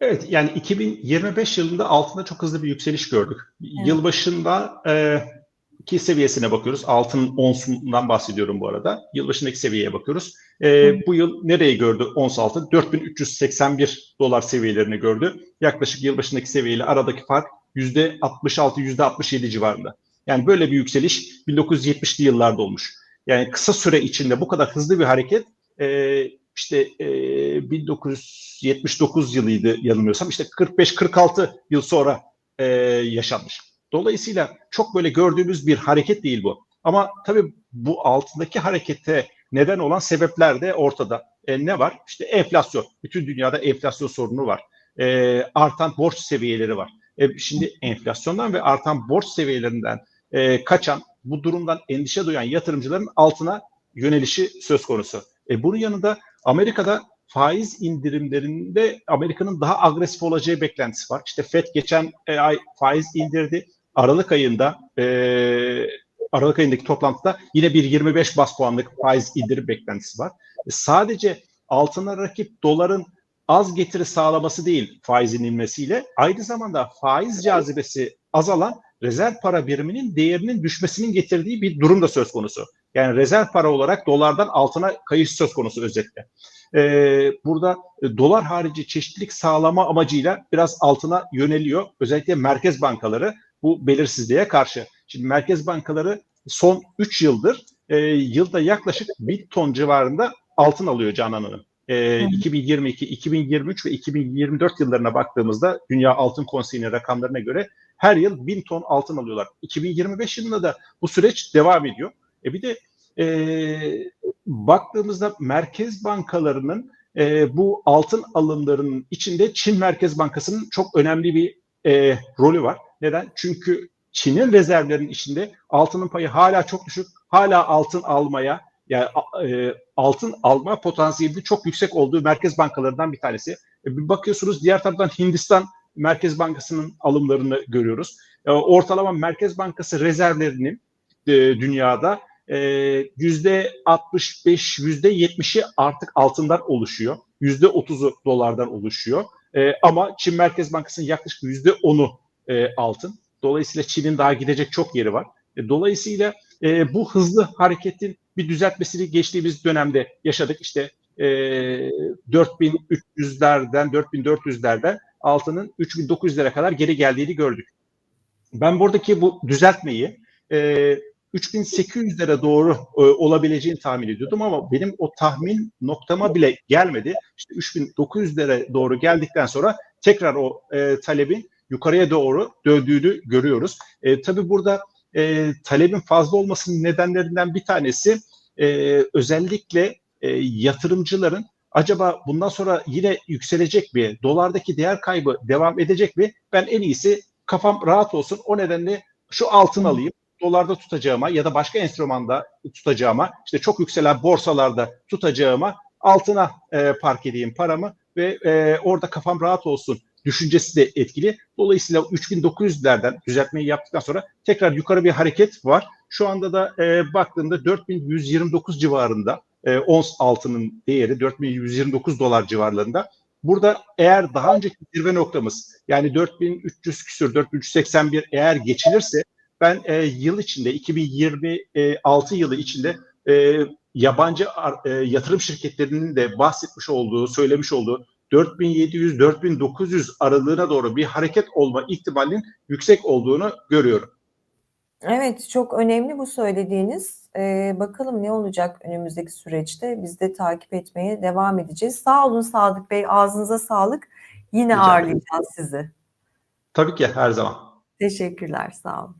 Evet yani 2025 yılında altında çok hızlı bir yükseliş gördük. Yılbaşında e, ki seviyesine bakıyoruz. Altın onsundan bahsediyorum bu arada. Yılbaşındaki seviyeye bakıyoruz. E, bu yıl nereyi gördü ons altın? 4381 dolar seviyelerini gördü. Yaklaşık yılbaşındaki seviyeyle aradaki fark %66, %67 civarında. Yani böyle bir yükseliş 1970'li yıllarda olmuş. Yani kısa süre içinde bu kadar hızlı bir hareket e, işte e, 1979 yılıydı yanılmıyorsam işte 45-46 yıl sonra e, yaşanmış. Dolayısıyla çok böyle gördüğümüz bir hareket değil bu. Ama tabii bu altındaki harekete neden olan sebepler de ortada. E, ne var? İşte enflasyon. Bütün dünyada enflasyon sorunu var. E, artan borç seviyeleri var. E, şimdi enflasyondan ve artan borç seviyelerinden e, kaçan, bu durumdan endişe duyan yatırımcıların altına yönelişi söz konusu. E, bunun yanında Amerika'da faiz indirimlerinde Amerika'nın daha agresif olacağı beklentisi var. İşte FED geçen ay faiz indirdi. Aralık ayında e, Aralık ayındaki toplantıda yine bir 25 bas puanlık faiz indirim beklentisi var. E, sadece altına rakip doların az getiri sağlaması değil faizin inmesiyle aynı zamanda faiz cazibesi azalan rezerv para biriminin değerinin düşmesinin getirdiği bir durum da söz konusu. Yani rezerv para olarak dolardan altına kayış söz konusu özetle. Ee, burada e, dolar harici çeşitlilik sağlama amacıyla biraz altına yöneliyor. Özellikle merkez bankaları bu belirsizliğe karşı. Şimdi merkez bankaları son 3 yıldır e, yılda yaklaşık 1 ton civarında altın alıyor Canan Hanım. E, 2022, 2023 ve 2024 yıllarına baktığımızda Dünya Altın Konseyi'nin rakamlarına göre her yıl 1000 ton altın alıyorlar. 2025 yılında da bu süreç devam ediyor. E bir de e, baktığımızda merkez bankalarının e, bu altın alımlarının içinde Çin Merkez Bankası'nın çok önemli bir e, rolü var. Neden? Çünkü Çin'in rezervlerinin içinde altının payı hala çok düşük. Hala altın almaya yani e, altın alma potansiyeli çok yüksek olduğu merkez bankalarından bir tanesi. E, bir bakıyorsunuz diğer taraftan Hindistan Merkez Bankası'nın alımlarını görüyoruz. E, ortalama Merkez Bankası rezervlerinin e, dünyada yüzde 65, yüzde 70'i artık altından oluşuyor. Yüzde 30'u dolardan oluşuyor. E, ama Çin Merkez Bankası'nın yaklaşık yüzde 10'u e, altın. Dolayısıyla Çin'in daha gidecek çok yeri var. E, dolayısıyla e, bu hızlı hareketin bir düzeltmesini geçtiğimiz dönemde yaşadık. İşte e, 4300'lerden, 4400'lerden altının 3900'lere kadar geri geldiğini gördük. Ben buradaki bu düzeltmeyi e, 3800'lere doğru e, olabileceğini tahmin ediyordum ama benim o tahmin noktama bile gelmedi. İşte 3900'lere doğru geldikten sonra tekrar o e, talebin yukarıya doğru döndüğünü görüyoruz. E, tabii burada e, talebin fazla olmasının nedenlerinden bir tanesi e, özellikle e, yatırımcıların acaba bundan sonra yine yükselecek mi? Dolardaki değer kaybı devam edecek mi? Ben en iyisi kafam rahat olsun. O nedenle şu altın alayım dolarda tutacağıma ya da başka enstrümanda tutacağıma işte çok yükselen borsalarda tutacağıma altına e, park edeyim paramı ve e, orada kafam rahat olsun düşüncesi de etkili. Dolayısıyla 3900'lerden düzeltmeyi yaptıktan sonra tekrar yukarı bir hareket var. Şu anda da e, baktığımda 4129 civarında e, ons altının değeri 4129 dolar civarlarında. Burada eğer daha önceki zirve noktamız yani 4300 küsür 4381 eğer geçilirse ben e, yıl içinde 2026 yılı içinde e, yabancı e, yatırım şirketlerinin de bahsetmiş olduğu, söylemiş olduğu 4700-4900 aralığına doğru bir hareket olma ihtimalinin yüksek olduğunu görüyorum. Evet, çok önemli bu söylediğiniz. Ee, bakalım ne olacak önümüzdeki süreçte. Biz de takip etmeye devam edeceğiz. Sağ olun Sadık Bey, ağzınıza sağlık. Yine Rica ağırlayacağız sizi. Tabii ki her zaman. Teşekkürler, sağ olun.